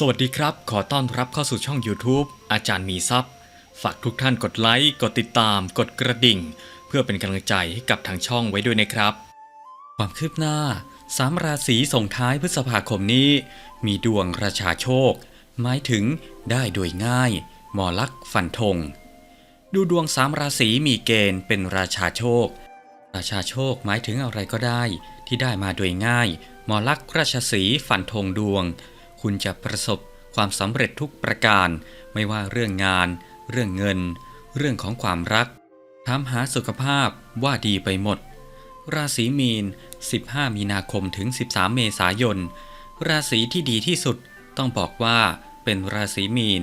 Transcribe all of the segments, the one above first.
สวัสดีครับ ขอต้อนรับเข้าสู่ช่อง YouTube อาจารย์มีซัพ์ฝากทุกท่านกดไลค์ กดติดตาม กดกระดิ่ง เพื่อเป็นกำลังใจให้กับทางช่องไว้ด้วยนะครับ ความคืบหน้าสามราศีส่งท้ายพฤษภาคมนี้ มีดวงราชาโชค หมายถึงได้โดยง่าย หมอลักษณ์ฟันธง ดูดวงสามราศีมีเกณฑ์เป็นราชาโชค ราชาโชคหมายถึงอะไรก็ได้ ที่ได้มาโดยง่าย หมอลักษณ์ราชสีฟันธงดวง คุณจะประสบความสำเร็จทุกประการ ไม่ว่าเรื่องงาน เรื่องเงิน เรื่องของความรักถามหาสุขภาพว่าดีไปหมด ราศีมีน 15 มีนาคมถึง 13 เมษายน ราศีที่ดีที่สุดต้องบอกว่าเป็นราศีมีน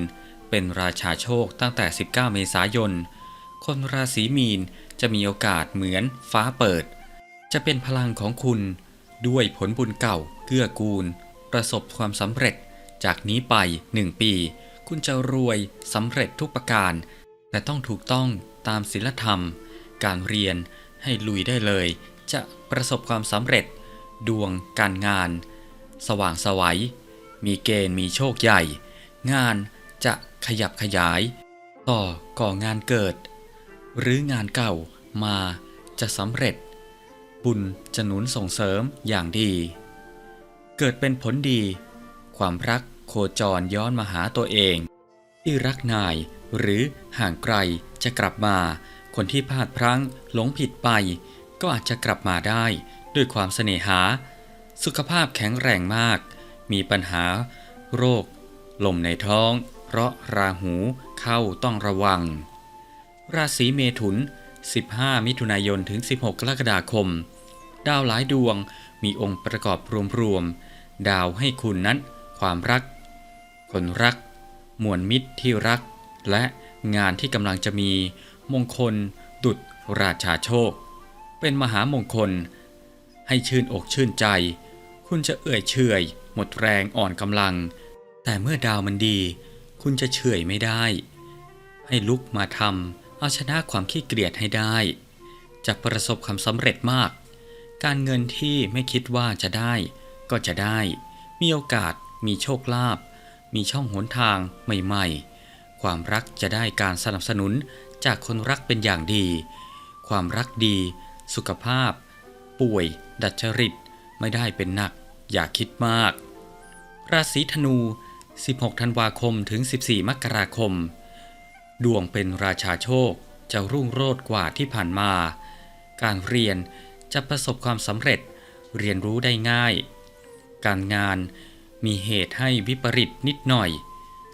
เป็นราชาโชคตั้งแต่ 19 เมษายน คนราศีมีนจะมีโอกาสเหมือนฟ้าเปิด จะเป็นพลังของคุณด้วยผลบุญเก่าเกื้อกูล ประสบความสำเร็จ จากนี้ไป 1 ปี คุณจะรวยสำเร็จทุกประการ แต่ต้องถูกต้องตามศีลธรรม การเรียนให้ลุยได้เลย จะประสบความสำเร็จ ดวงการงาน สว่างไสวัย มีเกณฑ์มีโชคใหญ่ งานจะขยับขยาย ต่อก่องานเกิด หรืองานเก่ามาจะสำเร็จ บุญจะหนุนส่งเสริมอย่างดี กิดเป็นผลดี ความรักโคจรย้อนมาหาตัวเอง ที่รักนายหรือห่างไกลจะกลับมา คนที่พลาดพลั้งหลงผิดไป ก็อาจจะกลับมาได้ด้วยความเสน่หา สุขภาพแข็งแรงมาก มีปัญหา โรค ลมในท้อง เพราะราหูเข้าต้องระวัง ราศีเมถุน 15 มิถุนายนถึง 16 กรกฎาคม ดาวหลายดวงมีองค์ประกอบรวมๆ ดาวให้คุณนั้น ความรัก คนรัก มวลมิตรที่รัก และงานที่กำลังจะมี มงคล ดุดราชาโชค เป็นมหามงคล ให้ชื่นอกชื่นใจ คุณจะเอื่อยเฉยหมดแรงอ่อนกำลัง แต่เมื่อดาวมันดี คุณจะเฉยไม่ได้ ให้ลุกมาทำเอาชนะความขี้เกียจให้ได้จะประสบความสำเร็จมาก การเงินที่ไม่คิดว่าจะได้ ก็จะได้มีโอกาสมีโชคลาภมีช่องหนทางใหม่ๆ ความรักจะได้การสนับสนุนจากคนรักเป็นอย่างดี ความรักดี สุขภาพ ป่วย ดัดจริต ไม่ได้เป็นหนัก อย่าคิดมาก ราศีธนู 16 ธันวาคมถึง 14 มกราคม ดวงเป็นราชาโชคจะรุ่งโรจน์กว่าที่ผ่านมา การเรียนจะประสบความสำเร็จ เรียนรู้ได้ง่าย การงาน มีเหตุให้วิปริตนิดหน่อย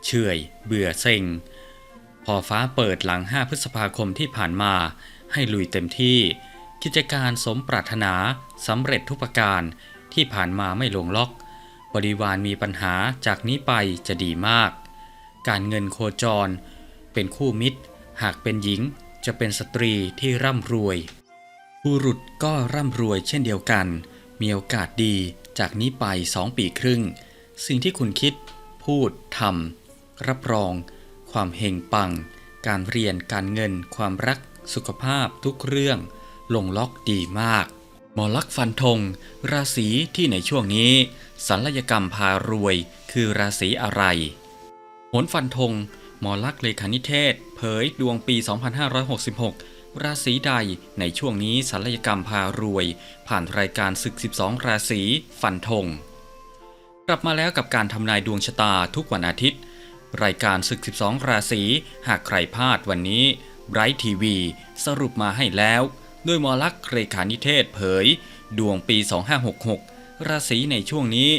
เฉอย เบื่อเซ็ง พอฟ้าเปิดหลัง 5 พฤษภาคมที่ผ่านมา ให้ลุยเต็มที่ กิจการสมปรารถนาสำเร็จทุกประการที่ผ่านมาไม่ลงล็อก บริวารมีปัญหาจากนี้ไปจะดีมาก การเงินโคจร เป็นคู่มิตร หากเป็นหญิงจะเป็นสตรีที่ร่ำรวยบุรุษก็ร่ำรวยเช่นเดียวกัน มีโอกาสดี จากนี้ไป2ปีครึ่ง สิ่งที่คุณคิด พูดทำรับรอง ความเฮงปัง การเรียนการเงิน ความรัก สุขภาพทุกเรื่อง ลงล็อกดีมาก หมอลักฟันธง ราศีที่ในช่วงนี้ศัลยกรรมพารวย คือราศีอะไรโหนฟันธง หมอลักเลขานิเทศ เผยดวงปี 2566 ราศีใดในช่วงนี้ศัลยกรรมพารวย ผ่านรายการศึก 12 ราศีฟันธงกลับมาแล้วกับการทำนายดวงชะตาทุกวันอาทิตย์ รายการศึก 12 ราศีหากใครพลาดวันนี้ไบรท์ทีวี สรุปมาให้แล้วโดยมอลักษณ์เลขานิเทศเผย ดวงปี 2566 ราศีในช่วงนี้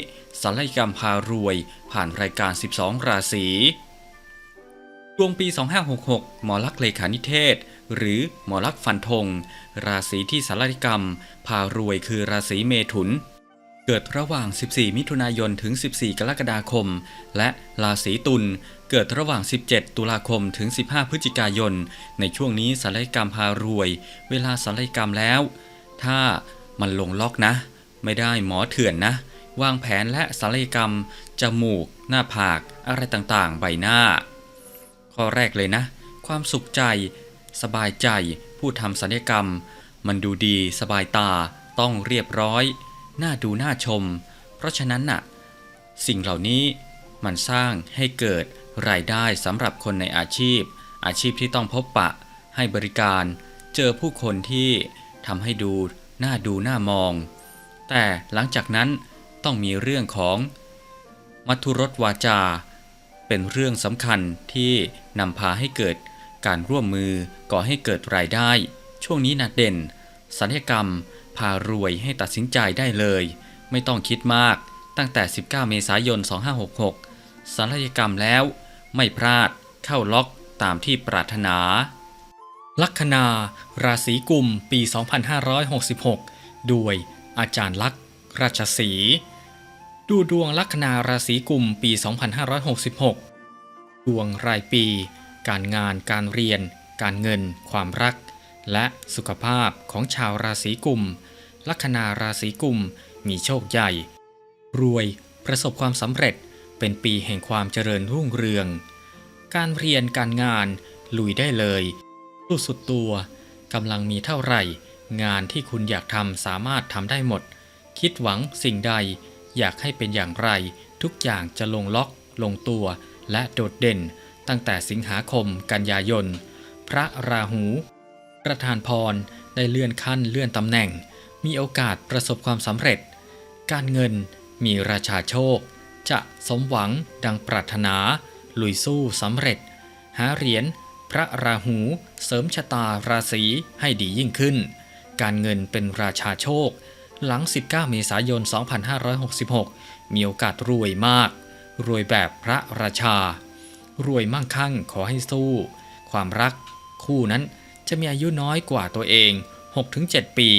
ศัลยกรรมพารวย ผ่านรายการ 12 ราศีดวงปี 2566 หมอลักษณ์เลขานิเทศ หรือหมอลักษ์ฟันธง ราศีที่ศัลยกรรม พารวยคือราศีเมถุน เกิดระหว่าง 14 มิถุนายนถึง 14 กรกฎาคม และราศีตุลเกิดระหว่าง 17 ตุลาคมถึง 15 พฤศจิกายน ในช่วงนี้ศัลยกรรมพารวย เวลาศัลยกรรมแล้ว ถ้ามันลงล็อกนะ ไม่ได้หมอเถื่อนนะ วางแผนและศัลยกรรม จมูก หน้าผาก อะไรต่างๆ ใบหน้า ข้อแรกเลยนะ ความสุขใจ สบายใจ ผู้ทำศัลยกรรม มันดูดีสบายตาต้องเรียบร้อย น่าดูน่าชม เพราะฉะนั้นน่ะ สิ่งเหล่านี้มันสร้างให้เกิดรายได้สำหรับคนในอาชีพ อาชีพที่ต้องพบปะ ให้บริการ เจอผู้คนที่ทำให้ดูน่าดูน่ามอง แต่หลังจากนั้นต้องมีเรื่องของ มัทุรสวาจา เป็นเรื่องสำคัญที่นำพาให้เกิด การร่วมมือก่อให้เกิดรายได้ ช่วงนี้นัดเด่นศัลยกรรม พารวยให้ตัดสินใจได้เลย ไม่ต้องคิดมาก ตั้งแต่ 19 เมษายน 2566ศัลยกรรมแล้วไม่พลาดเข้าล็อกตามที่ปรารถนา ลัคนา ราศีกุม ปี 2566ด้วยอาจารย์ลักษ์ราชสี ดูดวงลัคนาราศีกุมปี 2566 ดวงรายปี การงาน การเรียน การเงิน ความรัก และสุขภาพของชาวราศีกุม ลัคนาราศีกุมมีโชคใหญ่ รวยประสบความสำเร็จเป็นปีแห่งความเจริญรุ่งเรือง การเรียนการงานลุยได้เลยสู้สุดตัวกำลังมีเท่าไหร่ งานที่คุณอยากทำสามารถทำได้หมด คิดหวังสิ่งใดอยากให้เป็นอย่างไร ทุกอย่างจะลงล็อก ลงตัว และโดดเด่น ตั้งแต่สิงหาคมกันยายน พระราหู ประธานพรได้เลื่อนขั้นเลื่อนตำแหน่ง มีโอกาสประสบความสำเร็จ การเงินมีราชาโชค จะสมหวังดังปรารถนา ลุยสู้สำเร็จ หาเหรียญพระราหูเสริมชะตาราศีให้ดียิ่งขึ้น การเงินเป็นราชาโชค หลัง 19 เมษายน 2566 มีโอกาสรวยมาก รวยแบบพระราชา รวยมั่งคั่งขอให้สู้ ความรัก คู่นั้นจะมีอายุน้อยกว่าตัวเอง 6-7 ปี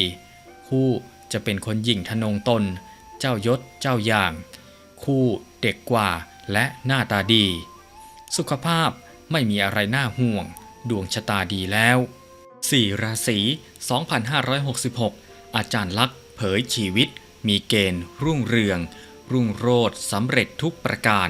คู่จะเป็นคนหยิ่งทนงตน เจ้ายศเจ้าอย่าง คู่เด็กกว่าและหน้าตาดี สุขภาพไม่มีอะไรน่าห่วง ดวงชะตาดีแล้ว 4 ราศี 2566 อาจารย์ลักษ์เผยชีวิต มีเกณฑ์ รุ่งเรือง รุ่งโรจน์สำเร็จทุกประการ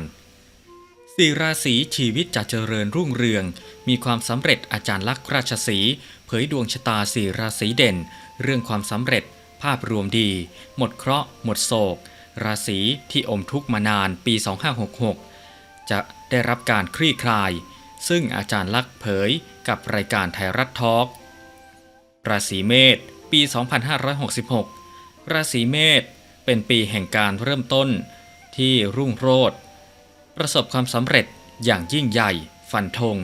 สี่ราศีชีวิตจะเจริญรุ่งเรือง มีความสำเร็จอาจารย์ลักษ์ราชสีเผยดวงชะตาสี่ราศีเด่น เรื่องความสำเร็จ ภาพรวมดี หมดเคราะห์หมดโศก ราศีที่อมทุกข์มานานปี 2566 จะได้รับการคลี่คลาย ซึ่งอาจารย์ลักษ์เผยกับรายการไทยรัฐทอล์กราศีเมษปี 2566 ราศีเมษเป็นปีแห่งการเริ่มต้นที่รุ่งโรจน์ ประสบความสำเร็จอย่างยิ่งใหญ่ ฟันธง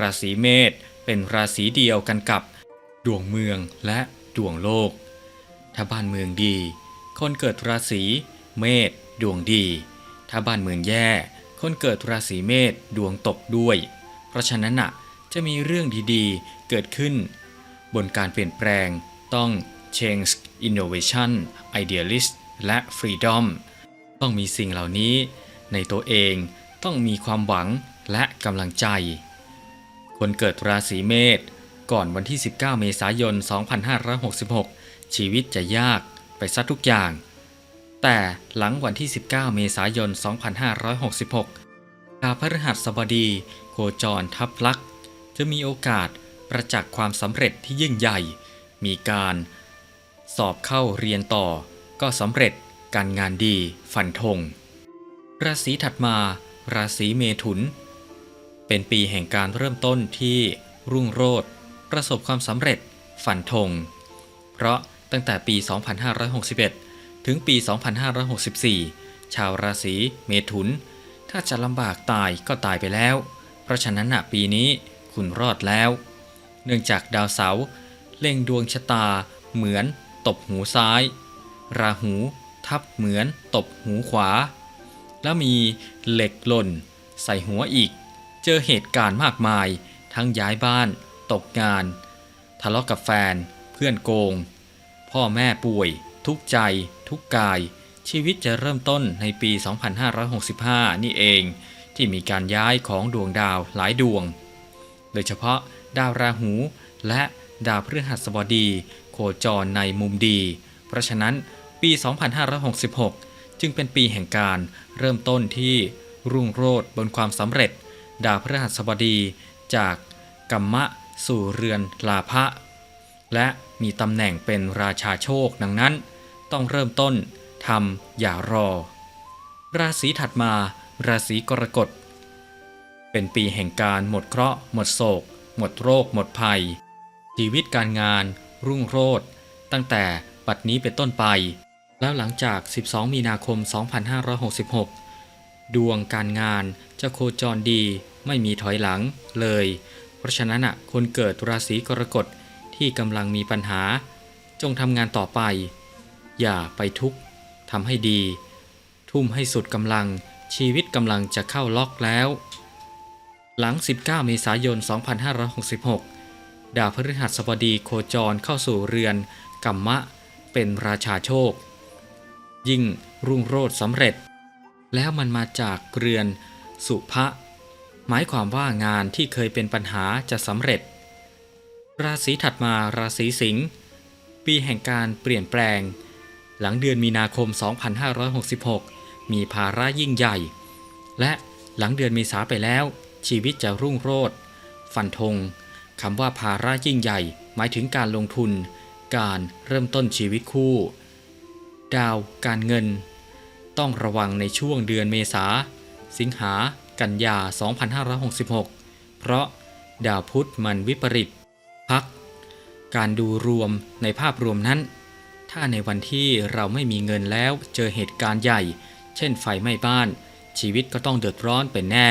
ราศีเมษเป็นราศีเดียวกันกับ ดวงเมืองและดวงโลก ถ้าบ้านเมืองดี คนเกิดราศีเมษดวงดี ถ้าบ้านเมืองแย่ คนเกิดราศีเมษดวงตกด้วย เพราะฉะนั้นน่ะจะมีเรื่องดีๆ เกิดขึ้น บนการเปลี่ยนแปลงต้อง change innovation idealist และ freedom ต้องมีสิ่งเหล่านี้ ในตัวเองต้องมีความหวังและกำลังใจ คนเกิดราศีเมษก่อนวันที่ 19 เมษายน 2566 ชีวิตจะยากไปซะทุกอย่าง แต่หลังวันที่ 19 เมษายน 2566ดาวพฤหัสบดีโคจรทับลักษ์จะมีโอกาสประจักษ์ความสำเร็จที่ยิ่งใหญ่ มีการสอบเข้าเรียนต่อก็สำเร็จการงานดีฟันธง ราศีถัดมา ราศีเมถุน เป็นปีแห่งการเริ่มต้นที่รุ่งโรจน์ประสบความสำเร็จฟันธง เพราะตั้งแต่ปี 2561 ถึงปี 2564 ชาวราศีเมถุน ถ้าจะลำบากตายก็ตายไปแล้ว เพราะฉะนั้นนะปีนี้คุณรอดแล้ว เนื่องจากดาวเสาร์เล็งดวงชะตา เหมือนตบหูซ้าย ราหู ทับเหมือนตบหูขวา แล้วมีเหล็กหล่น ใส่หัวอีก เจอเหตุการณ์มากมาย ทั้งย้ายบ้าน ตกงาน ทะเลาะกับแฟน เพื่อนโกง พ่อแม่ป่วย ทุกใจ ทุกกาย ชีวิตจะเริ่มต้นในปี 2565 นี่เอง ที่มีการย้ายของดวงดาวหลายดวง โดยเฉพาะดาวราหู และดาวพฤหัสบดี โคจรในมุมดี เพราะฉะนั้นปี 2566 จึงเป็นปีแห่งการเริ่มต้นที่รุ่งโรจน์บนความสำเร็จ ดาวพฤหัสบดีจากกัมมะสู่เรือนลาภะและมีตำแหน่งเป็นราชาโชคดังนั้น ต้องเริ่มต้นทำอย่ารอ ราศีถัดมา ราศีกรกฎ เป็นปีแห่งการหมดเคราะห์หมดโศก หมดโรค หมดภัย ชีวิตการงาน รุ่งโรจน์ตั้งแต่ปัดนี้เป็นต้นไป แล้วหลังจาก 12 มีนาคม 2566 ดวงการงานจะโคจรดีไม่มีถอยหลังเลย เพราะฉะนั้นคนเกิดราศีกรกฎที่กำลังมีปัญหา จงทำงานต่อไป อย่าไปทุกข์ทำให้ดี ทุ่มให้สุดกำลังชีวิตกำลังจะเข้าล็อกแล้ว หลัง 19 เมษายน 2566 ดาวพฤหัสบดีโคจรเข้าสู่เรือนกัมมะเป็นราชาโชค ยิ่งรุ่งโรจน์สำเร็จ แล้วมันมาจากเรือน สุภะหมายความว่างานที่เคยเป็นปัญหาจะสำเร็จ ราศีถัดมาราศีสิงห์ปีแห่งการเปลี่ยนแปลง หลังเดือนมีนาคม 2566 มีภาระยิ่งใหญ่ และหลังเดือนเมษาไปแล้ว ชีวิตจะรุ่งโรจน์ฟันธงคำว่าภาระยิ่งใหญ่ หมายถึงการลงทุน การเริ่มต้นชีวิตคู่ ดาวการเงิน ต้องระวังในช่วงเดือนเมษา สิงหา กันยา 2566 เพราะดาวพุธมันวิปริตพัก การดูรวมในภาพรวมนั้น ถ้าในวันที่เราไม่มีเงินแล้วเจอเหตุการณ์ใหญ่ เช่นไฟไหม้บ้าน ชีวิตก็ต้องเดือดร้อนเป็นแน่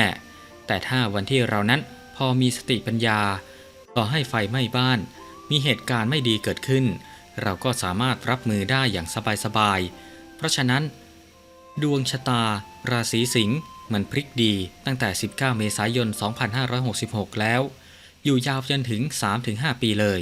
แต่ถ้าวันที่เรานั้นพอมีสติปัญญา ต่อให้ไฟไหม้บ้าน มีเหตุการณ์ไม่ดีเกิดขึ้น เราก็สามารถรับมือได้อย่างสบายๆ เพราะฉะนั้น ดวงชะตา ราศีสิงห์มันพลิกดีตั้งแต่ 19 เมษายน 2566 แล้ว อยู่ยาวจนถึง 3-5 ปีเลย